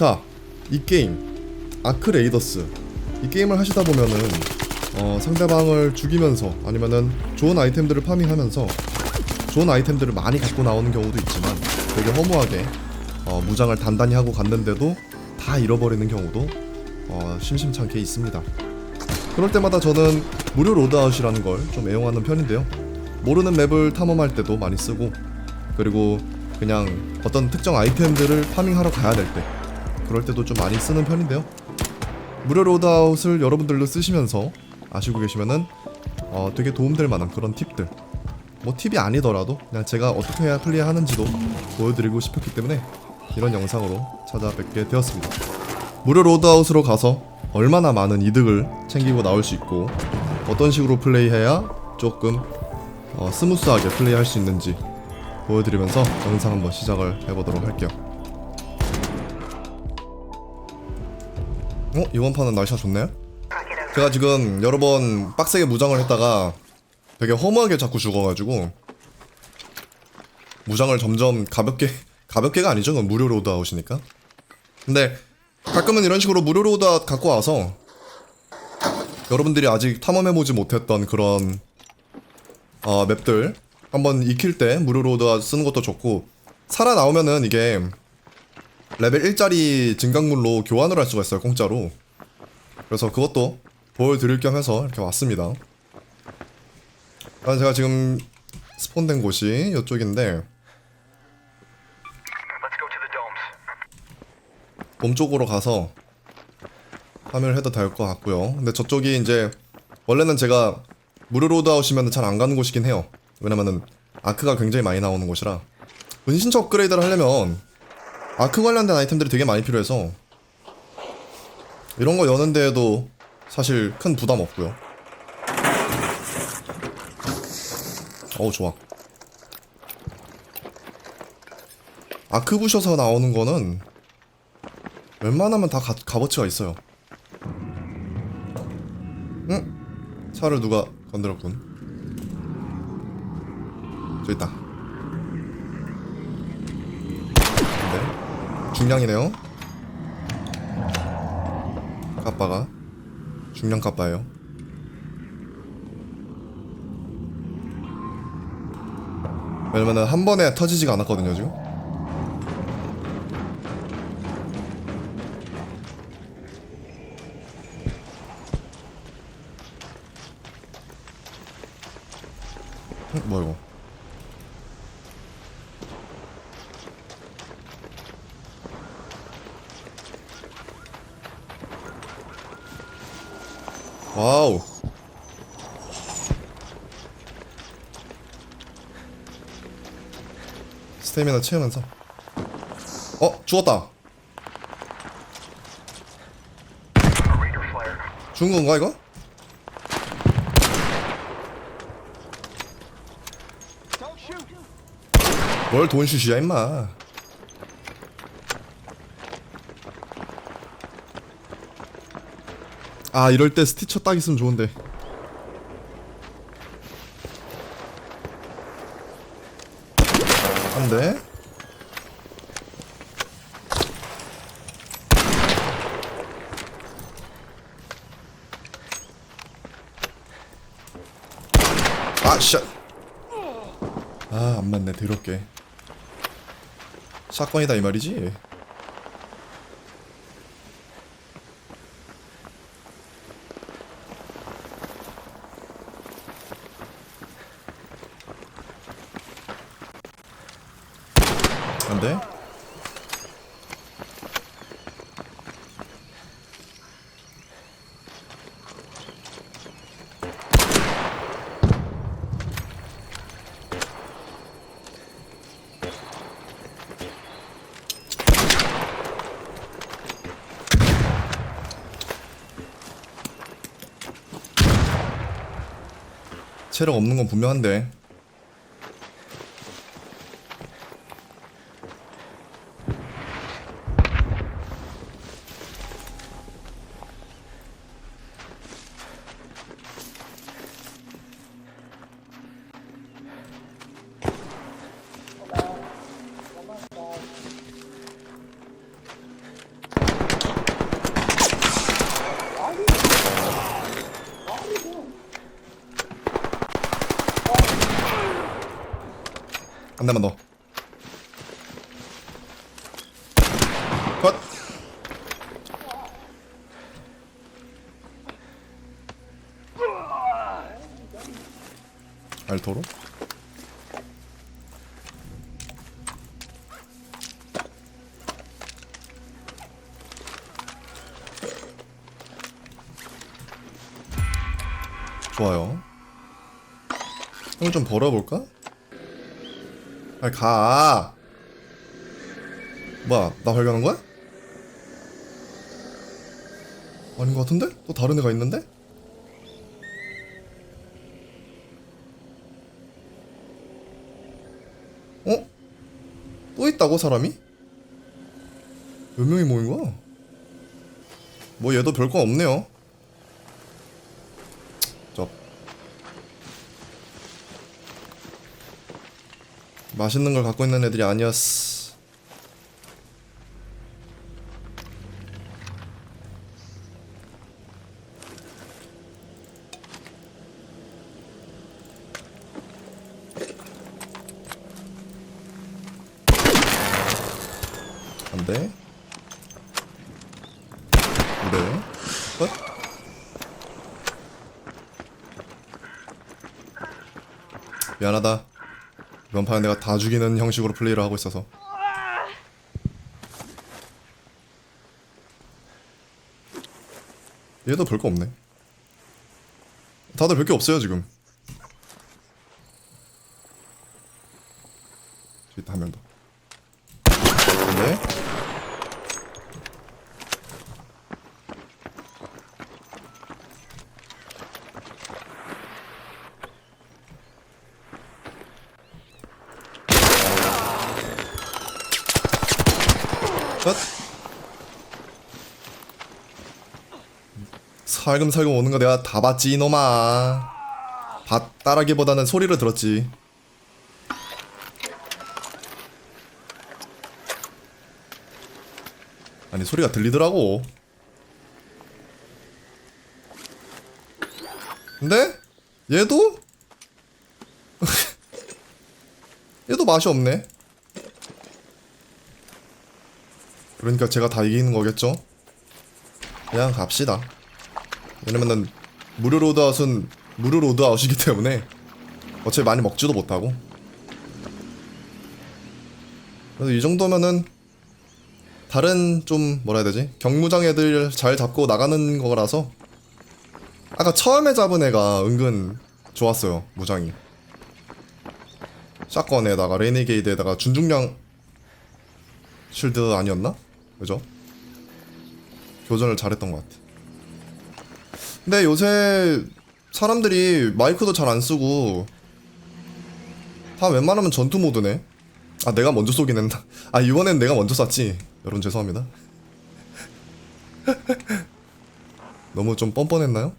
자, 이 게임 아크 레이더스 이 게임을 하시다 보면은 어, 상대방을 죽이면서 아니면은 좋은 아이템들을 파밍하면서 좋은 아이템들을 많이 갖고 나오는 경우도 있지만 되게 허무하게 어, 무장을 단단히 하고 갔는데도 다 잃어버리는 경우도 어, 심심찮게 있습니다. 그럴 때마다 저는 무료 로드아웃이라는 걸 좀 애용하는 편인데요. 모르는 맵을 탐험할 때도 많이 쓰고 그리고 그냥 어떤 특정 아이템들을 파밍하러 가야 될 때 그럴 때도 좀 많이 쓰는 편인데요. 무료 로드아웃을 여러분들도 쓰시면서 아시고 계시면은 어, 되게 도움될 만한 그런 팁들 뭐 팁이 아니더라도 그냥 제가 어떻게 해야 플레이하는지도 보여드리고 싶었기 때문에 이런 영상으로 찾아뵙게 되었습니다. 무료 로드아웃으로 가서 얼마나 많은 이득을 챙기고 나올 수 있고 어떤 식으로 플레이해야 조금 어, 스무스하게 플레이할 수 있는지 보여드리면서 영상 한번 시작을 해보도록 할게요. 어? 이번 판은 날씨가 좋네요? 제가 지금 여러 번 빡세게 무장을 했다가 되게 허무하게 자꾸 죽어가지고 무장을 점점 가볍게 가볍게가 아니죠 그건 무료 로드아웃이니까 근데 가끔은 이런 식으로 무료 로드아웃 갖고 와서 여러분들이 아직 탐험해보지 못했던 그런 어, 맵들 한번 익힐 때 무료 로드아웃 쓰는 것도 좋고 살아나오면은 이게 레벨 1짜리 증강물로 교환을 할 수가 있어요 공짜로 그래서 그것도 보여드릴 겸 해서 이렇게 왔습니다 아, 제가 지금 스폰된 곳이 이쪽인데 domes. 몸쪽으로 가서 파밍을 해도 될 것 같고요. 근데 저쪽이 이제 원래는 제가 무료 로드아웃이면 잘 안 가는 곳이긴 해요. 왜냐면은 아크가 굉장히 많이 나오는 곳이라 은신처 업그레이드를 하려면 아크 관련된 아이템들이 되게 많이 필요해서 이런 거 여는 데에도 사실 큰 부담 없고요. 어우 좋아. 아크 부셔서 나오는 거는 웬만하면 다 가, 값어치가 있어요. 응? 차를 누가 건드렸군. 저 있다. 네. 중량이네요. 까빠가 중량 까빠예요. 왜냐면은 한 번에 터지지가 않았거든요 지금. 스태미나 채우면서 어 죽었다. 죽은 건가 이거? 뭘 돈슛이야 임마 아 이럴 때 스티처 딱 있으면 좋은데 안돼 아샷 아, 안 맞네. 더럽게. 사건이다 이 말이지. 안 돼? 체력 없는 건 분명한데. 대만 더. 컷. 알토로? 좋아요. 형을 좀 벌어볼까? 빨리 가. 뭐야, 나 발견한 거야? 아닌 것 같은데? 또 다른 애가 있는데? 어? 또 있다고 사람이? 몇 명이 모인 거야? 뭐 얘도 별거 없네요. 맛있는 걸 갖고 있는 애들이 아니었어. 안 돼. 네. 컷. 미안하다. 이번 판은 내가 다 죽이는 형식으로 플레이를 하고 있어서. 얘도 별거 없네. 다들 별게 없어요 지금. 저기 있다 한명 더. 네. 살금살금 오는 거 내가 다 봤지 이놈아. 봤다라기보다는 소리를 들었지. 아니 소리가 들리더라고. 근데 얘도 얘도 맛이 없네. 그러니까 제가 다 이기는 거겠죠? 그냥 갑시다. 왜냐면은 무료 로드아웃은 무료 로드아웃이기 때문에 어차피 많이 먹지도 못하고. 그래서 이 정도면은 다른 좀 뭐라 해야 되지? 경무장 애들 잘 잡고 나가는 거라서 아까 처음에 잡은 애가 은근 좋았어요 무장이 샷건에다가 레니게이드에다가 준중량 쉴드 아니었나? 그죠? 교전을 잘했던 것 같아 근데 요새 사람들이 마이크도 잘 안 쓰고 다 웬만하면 전투 모드네 아 내가 먼저 쏘긴 했나 아 이번엔 내가 먼저 쐈지 여러분 죄송합니다 너무 좀 뻔뻔했나요?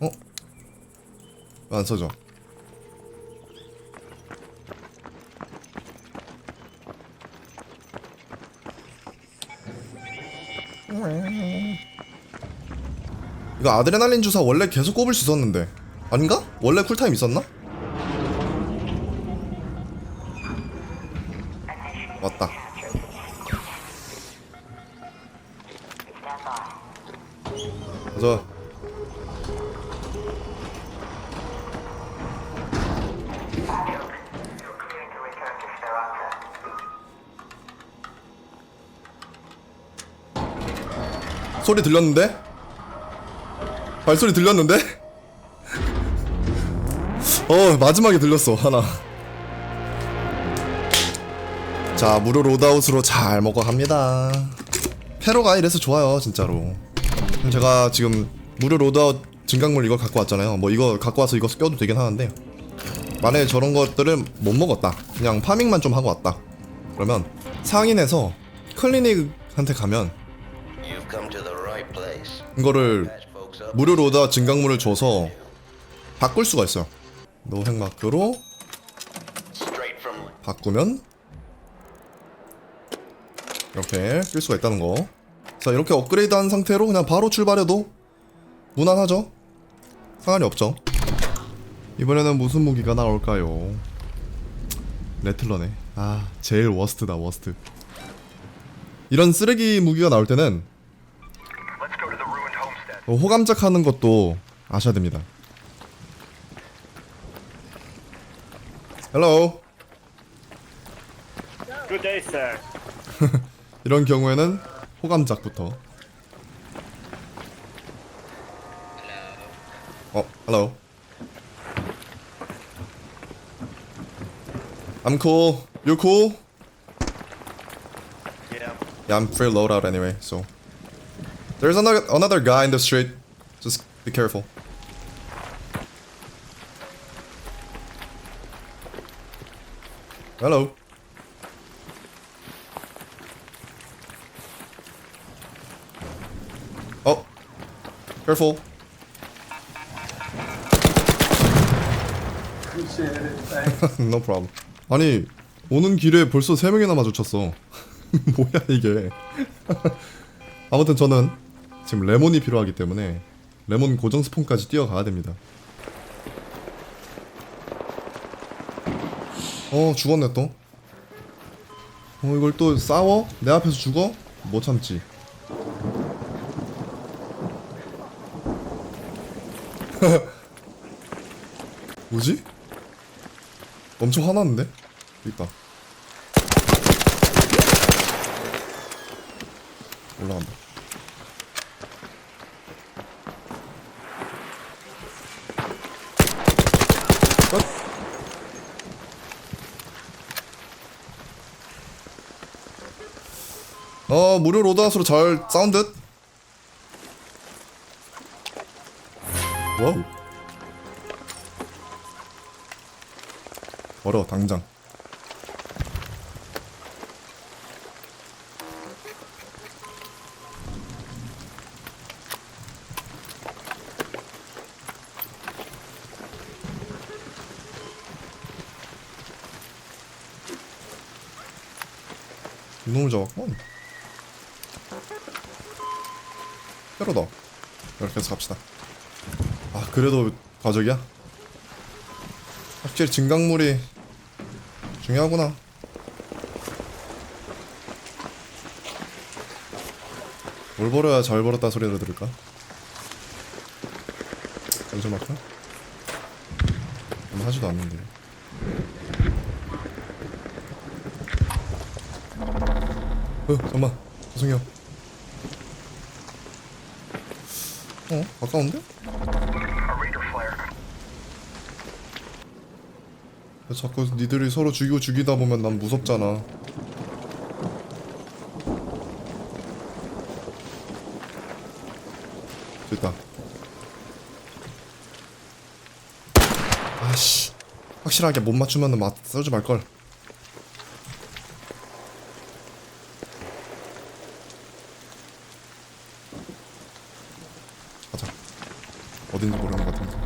어? 왜안 써져? 이거 아드레날린 주사 원래 계속 꼽을 수 있었는데 아닌가? 원래 쿨타임 있었나? 왔다 가자 소리 들렸는데? 발소리 들렸는데? 어 마지막에 들렸어 하나 자 무료 로드아웃으로 잘 먹어갑니다 페로가 이래서 좋아요 진짜로 제가 지금 무료 로드아웃 증강물 이거 갖고 왔잖아요 뭐 이거 갖고 와서 이거 껴도 되긴 하는데 만약에 저런 것들을 못 먹었다 그냥 파밍만 좀 하고 왔다 그러면 상인에서 클리닉한테 가면. 이거를. 무료 로다 증강물을 줘서 바꿀 수가 있어요. 노획 마크로 바꾸면 이렇게 끌 수가 있다는 거. 자 이렇게 업그레이드한 상태로 그냥 바로 출발해도 무난하죠? 상관이 없죠. 이번에는 무슨 무기가 나올까요? 레틀러네. 아, 제일 워스트다, 워스트. 이런 쓰레기 무기가 나올 때는 호감작 하는 것도 아셔야 됩니다. Hello. Good day, sir. 이런 경우에는 호감작부터. 어, hello. I'm cool. You cool? Yeah. Yeah, I'm free loadout anyway, so. There's another another guy in the street. Just be careful. Hello. Oh. Careful. no problem. 아니 오는 길에 벌써 세 명이나 마주쳤어. 뭐야 이게? 아무튼 저는 지금 레몬이 필요하기 때문에 레몬 고정 스폰까지 뛰어가야 됩니다. 어 죽었네 또. 어 이걸 또 싸워? 내 앞에서 죽어? 못 참지. 뭐지? 엄청 화났는데? 있다. 올라간다. 어 무료 로드아웃으로 잘 싸운 듯. 와우. 걸어 당장. 이놈을 잡았구만 갑시다 아 그래도 과적이야? 확실히 증강물이 중요하구나 뭘 벌어야 잘 벌었다 소리를 들을까? 여기서 막까? 하지도 않는데 어, 잠깐만. 죄송해요. 어? 가까운데? 왜 자꾸 니들이 서로 죽이고 죽이다 보면 난 무섭잖아. 됐다. 아씨. 확실하게 못 맞추면 은 맞, 쏘지 말걸. 가자. 어딘지 모르는 것 같은데.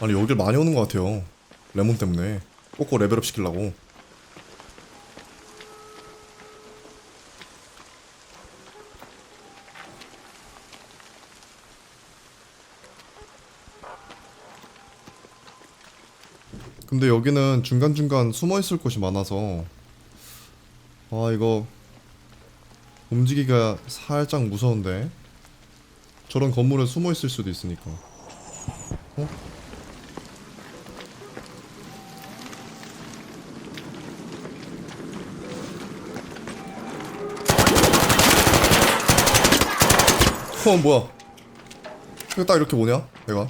아니 여길 많이 오는 것 같아요. 레몬 때문에 꼭꼭 레벨업 시키려고. 근데 여기는 중간중간 숨어 있을 곳이 많아서 아 이거 움직이기가 살짝 무서운데 저런 건물에 숨어 있을 수도 있으니까 어? 어 뭐야? 이거 딱 이렇게 오냐? 내가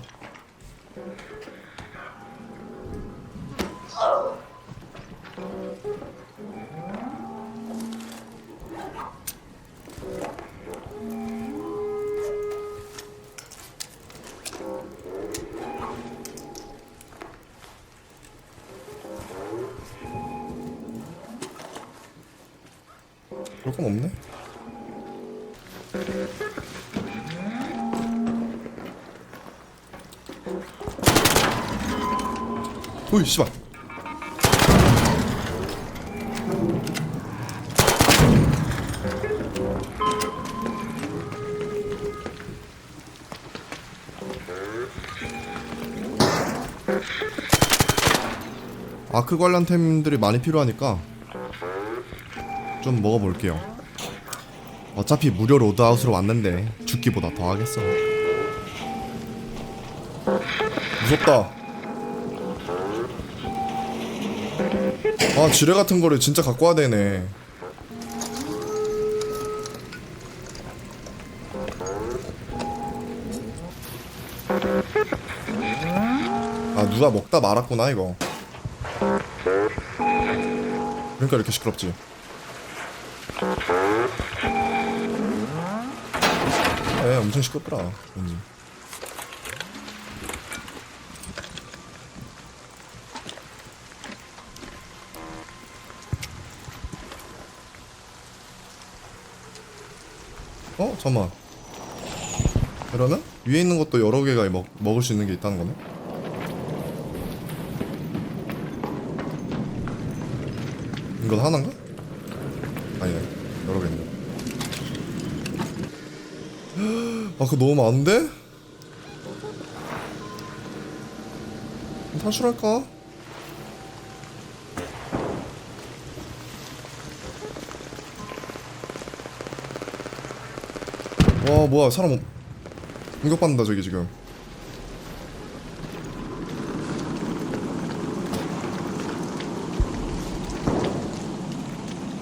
오이 씨발. 아크 관련템들이 많이 필요하니까 좀 먹어볼게요. 어차피 무료 로드아웃으로 왔는데 죽기보다 더 하겠어. 무섭다. 아 지뢰 같은 거를 진짜 갖고 와야 되네. 아 누가 먹다 말았구나 이거. 그러니까 이렇게 시끄럽지. 에 엄청 시끄럽더라. 왠지. 어 잠만. 그러면 위에 있는 것도 여러 개가 먹 먹을 수 있는 게 있다는 거네. 이건 하나인가? 아니네 여러 개 있네 아 그거 너무 많은데? 탈출할까? 와 뭐야 사람 오- 공격받는다 저기 지금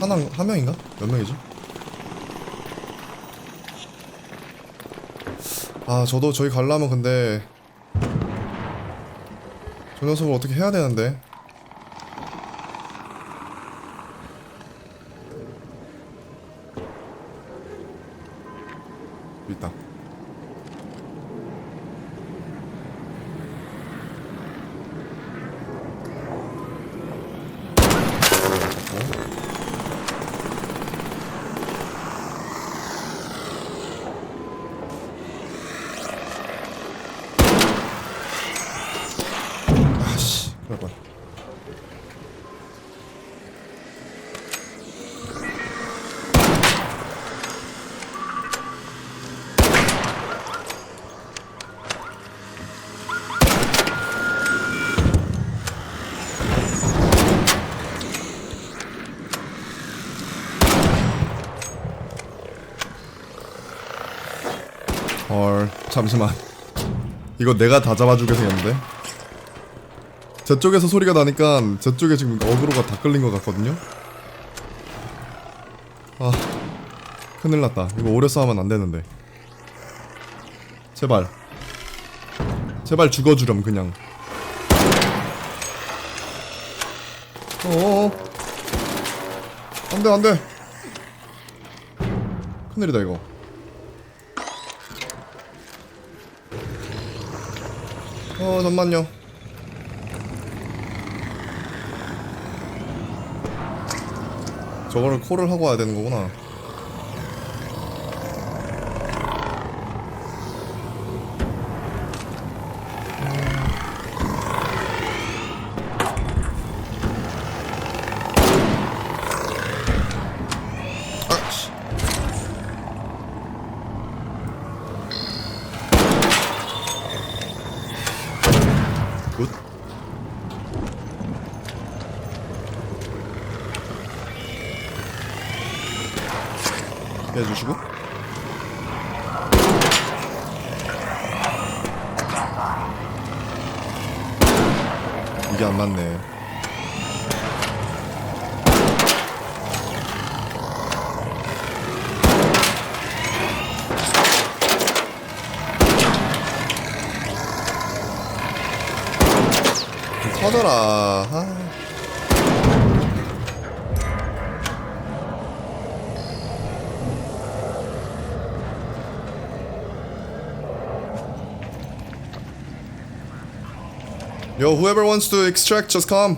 하나 한 명인가? 몇 명이지? 아 저도 저기 가려면 근데 저 녀석을 어떻게 해야 되는데 잠시만. 이거 내가 다 잡아주게 생겼는데? 저쪽에서 소리가 나니까 저쪽에 지금 어그로가 다 끌린 것 같거든요? 아 큰일 났다. 이거 오래 싸우면 안 되는데. 제발. 제발 죽어주렴 그냥. 어어 안돼 안돼. 큰일이다 이거 어 잠만요. 저거를 콜을 하고 와야 되는 거구나 굿. 해주시고. 이게 안 맞네 좀 터져라 아. Yo, whoever wants to extract, just come.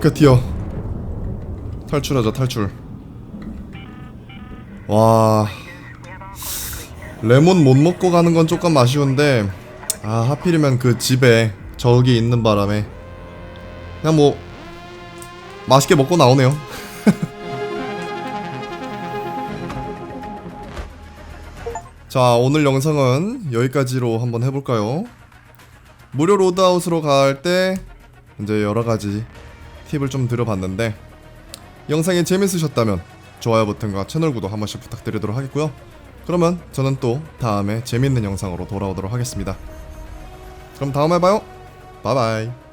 로켓티어. 탈출하자 탈출. 와. 레몬 못 먹고 가는 건 조금 아쉬운데 아 하필이면 그 집에 저기 있는 바람에 그냥 뭐 맛있게 먹고 나오네요. 자 오늘 영상은 여기까지로 한번 해볼까요? 무료 로드아웃으로 갈 때 이제 여러 가지 팁을 좀 들어봤는데 영상이 재밌으셨다면 좋아요 버튼과 채널 구독 한 번씩 부탁드리도록 하겠고요. 그러면 저는 또 다음에 재밌는 영상으로 돌아오도록 하겠습니다. 그럼 다음에 봐요. 바이바이.